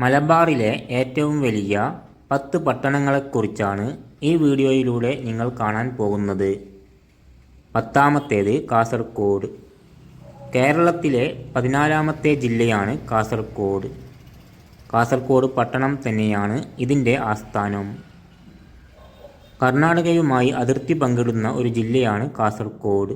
മലബാറിലെ ഏറ്റവും വലിയ പത്ത് പട്ടണങ്ങളെക്കുറിച്ചാണ് ഈ വീഡിയോയിലൂടെ നിങ്ങൾ കാണാൻ പോകുന്നത്. പത്താമത്തേത് കാസർഗോഡ്. കേരളത്തിലെ പതിനാലാമത്തെ ജില്ലയാണ് കാസർഗോഡ്. കാസർഗോഡ് പട്ടണം തന്നെയാണ് ഇതിന്റെ ആസ്ഥാനം. കർണാടകയുമായി അതിർത്തി പങ്കിടുന്ന ഒരു ജില്ലയാണ് കാസർഗോഡ്.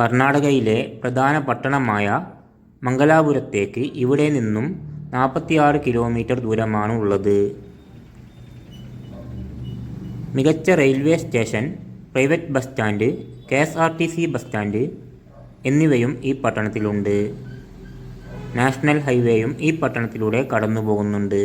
കർണാടകയിലെ പ്രധാന പട്ടണമായ മംഗലാപുരത്തേക്ക് ഇവിടെ നിന്നും നാൽപ്പത്തിയാറ് കിലോമീറ്റർ ദൂരമാണ് ഉള്ളത്. മികച്ച railway station private bus stand K S R T C bus stand എന്നിവയും ഈ പട്ടണത്തിലുണ്ട്. നാഷണൽ ഹൈവേയും ഈ പട്ടണത്തിലൂടെ കടന്നു പോകുന്നുണ്ട്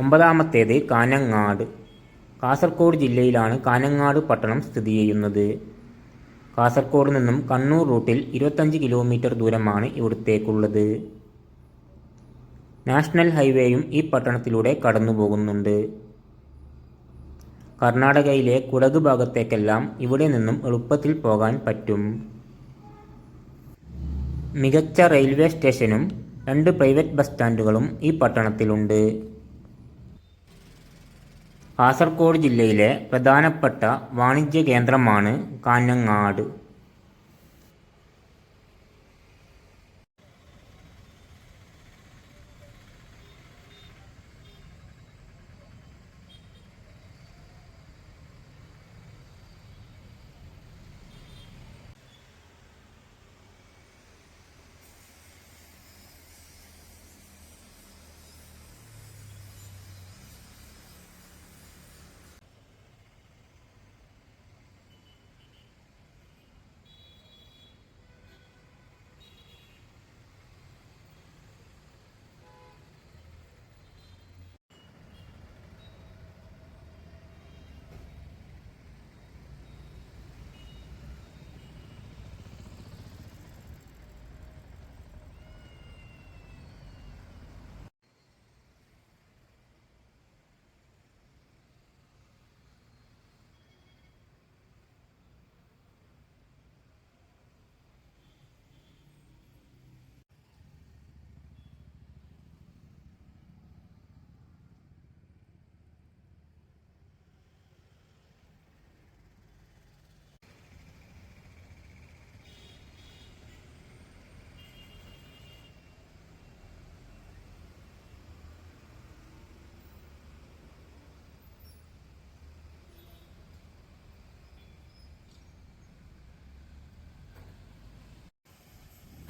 ഒമ്പതാമത്തേത് കാനങ്ങാട് കാസർഗോഡ് ജില്ലയിലാണ് കാനങ്ങാട് പട്ടണം സ്ഥിതി ചെയ്യുന്നത്. കാസർഗോഡ് നിന്നും കണ്ണൂർ റൂട്ടിൽ ഇരുപത്തഞ്ച് കിലോമീറ്റർ ദൂരമാണ് ഇവിടത്തേക്കുള്ളത്. നാഷണൽ ഹൈവേയും ഈ പട്ടണത്തിലൂടെ കടന്നു പോകുന്നുണ്ട് കർണാടകയിലെ കുടക് ഭാഗത്തേക്കെല്ലാം ഇവിടെ നിന്നും എളുപ്പത്തിൽ പോകാൻ പറ്റും. മികച്ച റെയിൽവേ സ്റ്റേഷനും രണ്ട് പ്രൈവറ്റ് ബസ് സ്റ്റാൻഡുകളും ഈ പട്ടണത്തിലുണ്ട്. കാസർഗോഡ് ജില്ലയിലെ പ്രധാനപ്പെട്ട വാണിജ്യ കേന്ദ്രമാണ് കാഞ്ഞങ്ങാട്.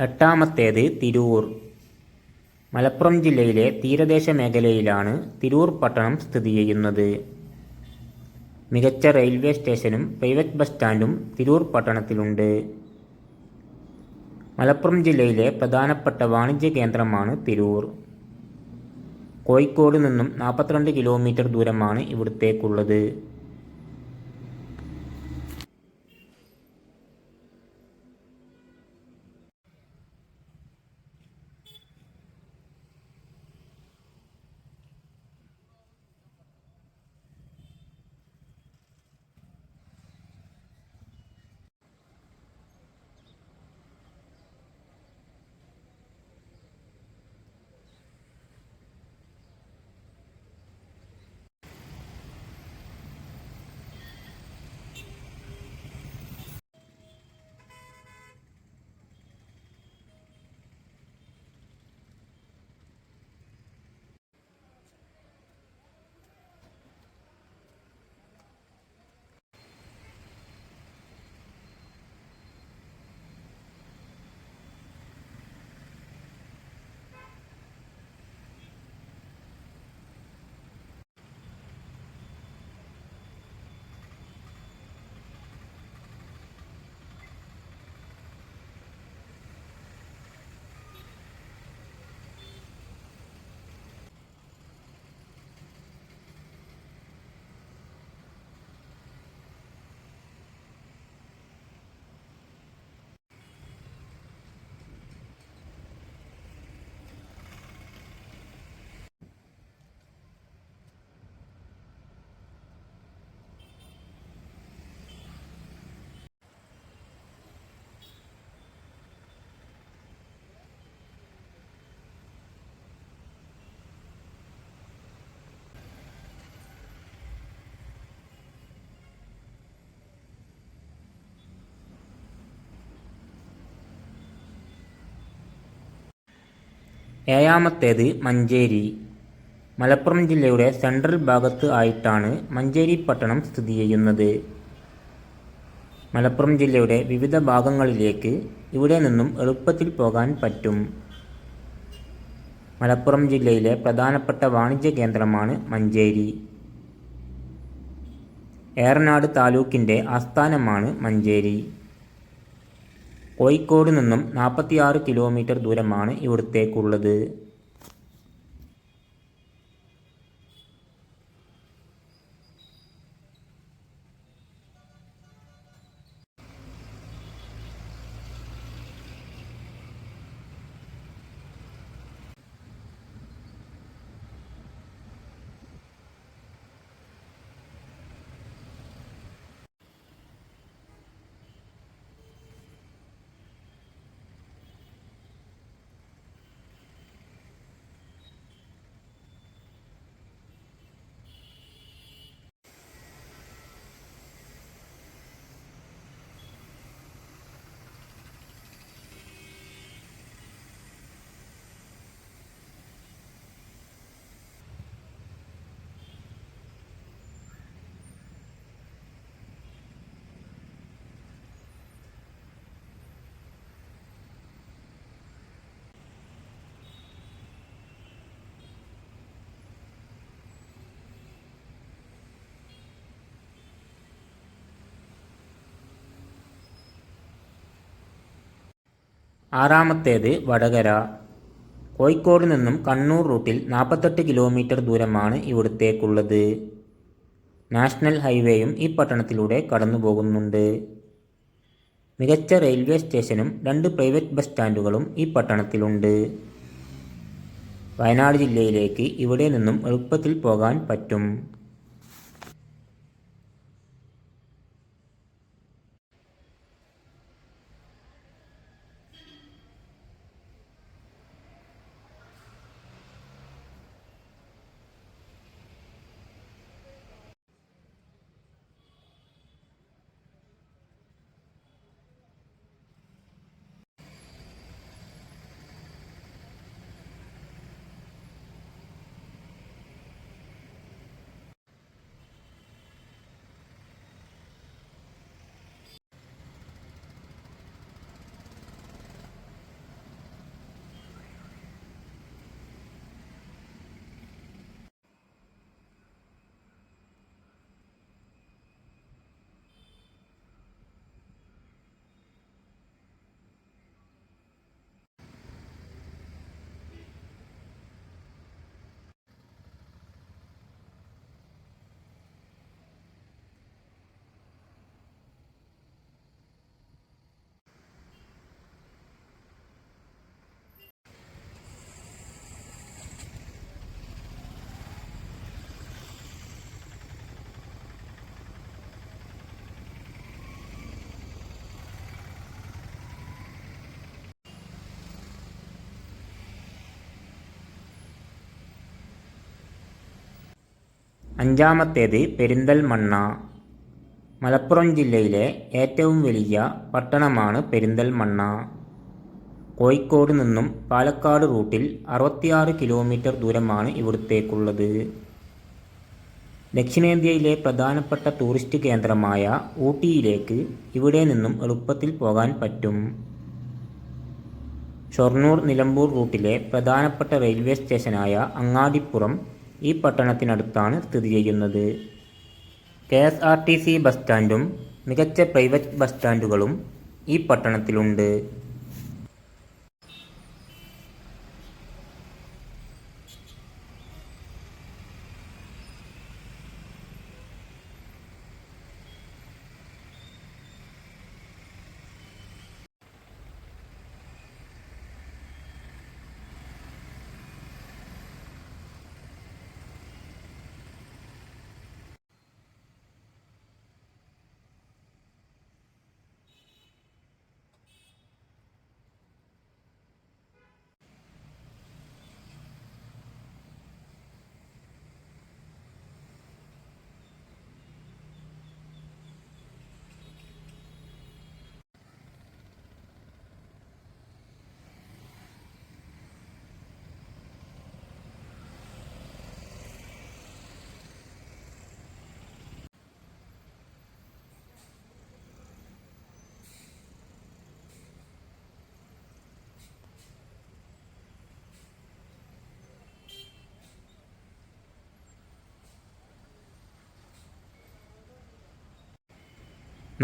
എട്ടാമത്തേത് തിരൂർ. മലപ്പുറം ജില്ലയിലെ തീരദേശ മേഖലയിലാണ് തിരൂർ പട്ടണം സ്ഥിതി ചെയ്യുന്നത്. മികച്ച റെയിൽവേ സ്റ്റേഷനും പ്രൈവറ്റ് ബസ് സ്റ്റാൻഡും തിരൂർ പട്ടണത്തിലുണ്ട്. മലപ്പുറം ജില്ലയിലെ പ്രധാനപ്പെട്ട വാണിജ്യ കേന്ദ്രമാണ് തിരൂർ. കോഴിക്കോട് നിന്നും നാൽപ്പത്തിരണ്ട് കിലോമീറ്റർ ദൂരമാണ് ഇവിടത്തേക്കുള്ളത്. ഏഴാമത്തേത് മഞ്ചേരി. മലപ്പുറം ജില്ലയുടെ സെൻട്രൽ ഭാഗത്ത് ആയിട്ടാണ് മഞ്ചേരി പട്ടണം സ്ഥിതി ചെയ്യുന്നത്. മലപ്പുറം ജില്ലയുടെ വിവിധ ഭാഗങ്ങളിലേക്ക് ഇവിടെ നിന്നും എളുപ്പത്തിൽ പോകാൻ പറ്റും. മലപ്പുറം ജില്ലയിലെ പ്രധാനപ്പെട്ട വാണിജ്യ കേന്ദ്രമാണ് മഞ്ചേരി. ഏറനാട് താലൂക്കിന്റെ ആസ്ഥാനമാണ് മഞ്ചേരി. കോഴിക്കോട് നിന്നും നാൽപ്പത്തിയാറ് കിലോമീറ്റർ ദൂരമാണ് ഇവിടത്തേക്കുള്ളത്. ആറാമത്തേത് വടകര. കോഴിക്കോട് നിന്നും കണ്ണൂർ റൂട്ടിൽ നാൽപ്പത്തെട്ട് കിലോമീറ്റർ ദൂരമാണ് ഇവിടത്തേക്കുള്ളത്. നാഷണൽ ഹൈവേയും ഈ പട്ടണത്തിലൂടെ കടന്നു പോകുന്നുണ്ട് മികച്ച റെയിൽവേ സ്റ്റേഷനും രണ്ട് പ്രൈവറ്റ് ബസ് സ്റ്റാൻഡുകളും ഈ പട്ടണത്തിലുണ്ട്. വയനാട് ജില്ലയിലേക്ക് ഇവിടെ നിന്നും എളുപ്പത്തിൽ പോകാൻ പറ്റും. അഞ്ചാമത്തേത് പെരിന്തൽമണ്ണ. മലപ്പുറം ജില്ലയിലെ ഏറ്റവും വലിയ പട്ടണമാണ് പെരിന്തൽമണ്ണ. കോഴിക്കോട് നിന്നും പാലക്കാട് റൂട്ടിൽ അറുപത്തിയാറ് കിലോമീറ്റർ ദൂരമാണ് ഇവിടത്തേക്കുള്ളത്. ദക്ഷിണേന്ത്യയിലെ പ്രധാനപ്പെട്ട ടൂറിസ്റ്റ് കേന്ദ്രമായ ഊട്ടിയിലേക്ക് ഇവിടെ നിന്നും എളുപ്പത്തിൽ പോകാൻ പറ്റും. ഷൊർണൂർ നിലമ്പൂർ റൂട്ടിലെ പ്രധാനപ്പെട്ട റെയിൽവേ സ്റ്റേഷനായ അങ്ങാടിപ്പുറം ഈ പട്ടണത്തിനടുത്താണ് സ്ഥിതി ചെയ്യുന്നത്. K S R T C bus സ്റ്റാൻഡും മികച്ച പ്രൈവറ്റ് ബസ് സ്റ്റാൻഡുകളും ഈ പട്ടണത്തിലുണ്ട്.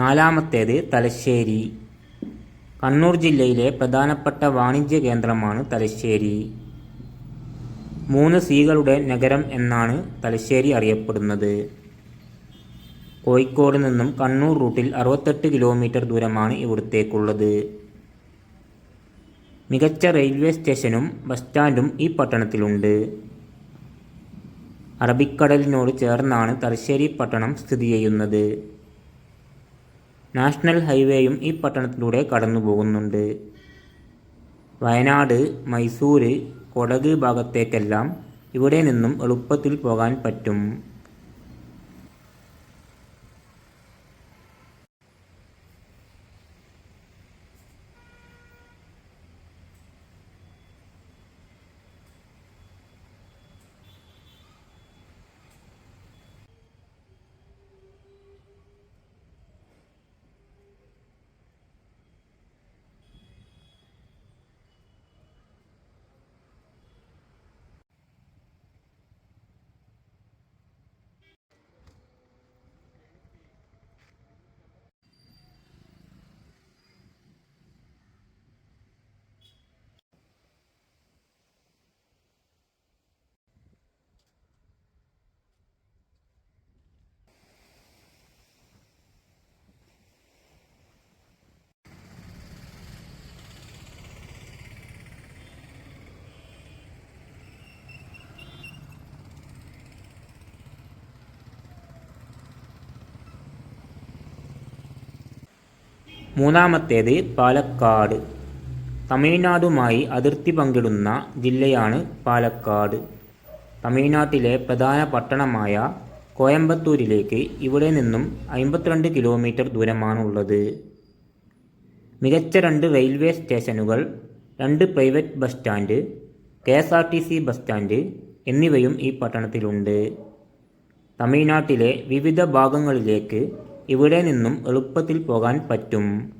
നാലാമത്തേത് തലശ്ശേരി. കണ്ണൂർ ജില്ലയിലെ പ്രധാനപ്പെട്ട വാണിജ്യ കേന്ദ്രമാണ് തലശ്ശേരി. മൂന്ന് സീകളുടെ നഗരം എന്നാണ് തലശ്ശേരി അറിയപ്പെടുന്നത്. കോഴിക്കോട് നിന്നും കണ്ണൂർ റൂട്ടിൽ അറുപത്തെട്ട് കിലോമീറ്റർ ദൂരമാണ് ഇവിടത്തേക്കുള്ളത്. മികച്ച റെയിൽവേ സ്റ്റേഷനും ബസ് സ്റ്റാൻഡും ഈ പട്ടണത്തിലുണ്ട്. അറബിക്കടലിനോട് ചേർന്നാണ് തലശ്ശേരി പട്ടണം സ്ഥിതി ചെയ്യുന്നത്. നാഷണൽ ഹൈവേയും ഈ പട്ടണത്തിലൂടെ കടന്നു പോകുന്നുണ്ട് വയനാട് മൈസൂർ കൊടക് ഭാഗത്തേക്കെല്ലാം ഇവിടെ നിന്നും എളുപ്പത്തിൽ പോകാൻ പറ്റും. മൂന്നാമത്തേത് പാലക്കാട്. തമിഴ്നാടുമായി അതിർത്തി പങ്കിടുന്ന ജില്ലയാണ് പാലക്കാട്. തമിഴ്നാട്ടിലെ പ്രധാന പട്ടണമായ കോയമ്പത്തൂരിലേക്ക് ഇവിടെ നിന്നും അമ്പത്തിരണ്ട് കിലോമീറ്റർ ദൂരമാണുള്ളത്. മികച്ച രണ്ട് റെയിൽവേ സ്റ്റേഷനുകൾ രണ്ട് private bus stand K S R T C bus stand എന്നിവയും ഈ പട്ടണത്തിലുണ്ട്. തമിഴ്നാട്ടിലെ വിവിധ ഭാഗങ്ങളിലേക്ക് ഇവിടെ നിന്നും എളുപ്പത്തിൽ പോകാൻ പറ്റും.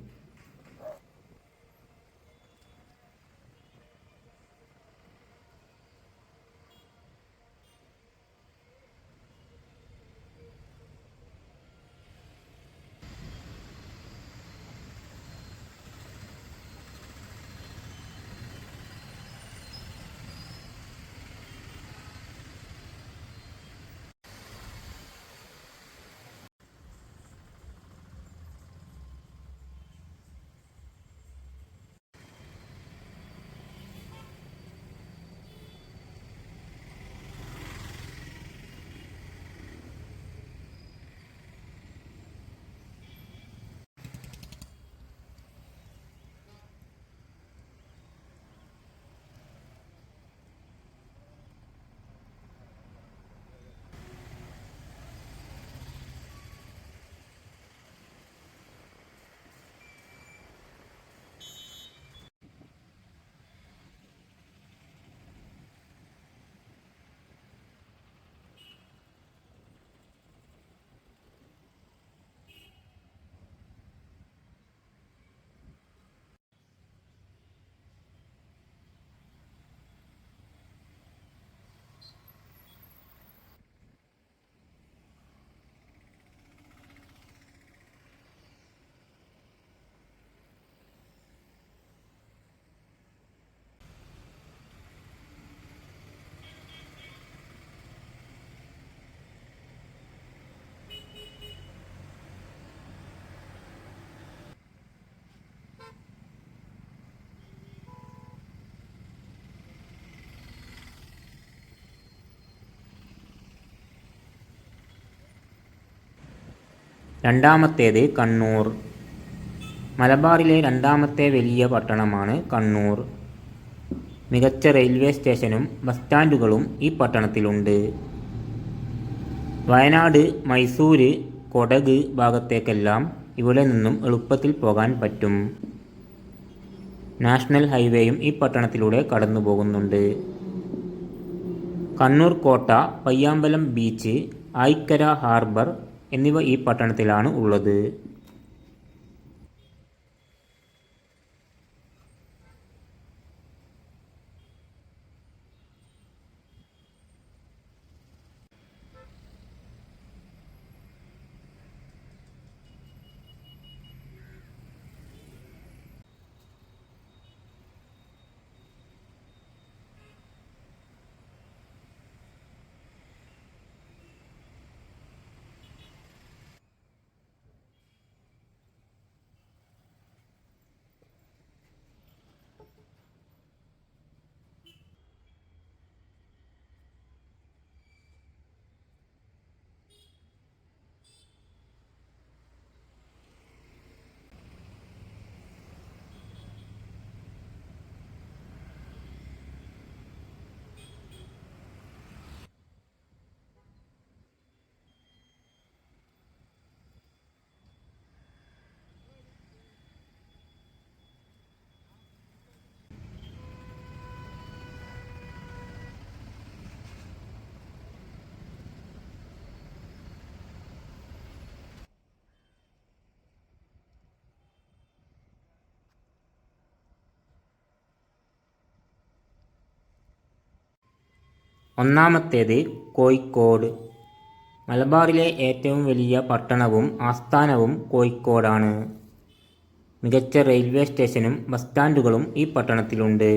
രണ്ടാമത്തേത് കണ്ണൂർ. മലബാറിലെ രണ്ടാമത്തെ വലിയ പട്ടണമാണ് കണ്ണൂർ. മികച്ച റെയിൽവേ സ്റ്റേഷനും ബസ് സ്റ്റാൻഡുകളും ഈ പട്ടണത്തിലുണ്ട്. വയനാട് മൈസൂർ കൊടക് ഭാഗത്തേക്കെല്ലാം ഇവിടെ നിന്നും എളുപ്പത്തിൽ പോകാൻ പറ്റും. നാഷണൽ ഹൈവേയും ഈ പട്ടണത്തിലൂടെ കടന്നു പോകുന്നുണ്ട്. കണ്ണൂർ കോട്ട പയ്യാമ്പലം ബീച്ച് ആയിക്കര ഹാർബർ എന്നിവ ഈ പട്ടണത്തിലാണ് ഉള്ളത്. ഒന്നാമത്തേത് കോഴിക്കോട്. മലബാറിലെ ഏറ്റവും വലിയ പട്ടണവും ആസ്ഥാനവും കോഴിക്കോടാണ്. മികച്ച റെയിൽവേ സ്റ്റേഷനും ബസ് സ്റ്റാൻഡുകളും ഈ പട്ടണത്തിലുണ്ട്.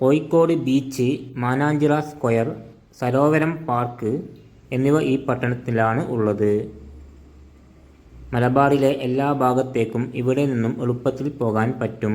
Kozhikode beach Mananchira square Sarovaram park എന്നിവ ഈ പട്ടണത്തിലാണ് ഉള്ളത്. മലബാറിലെ എല്ലാ ഭാഗത്തേക്കും ഇവിടെ നിന്നും എളുപ്പത്തിൽ പോകാൻ പറ്റും.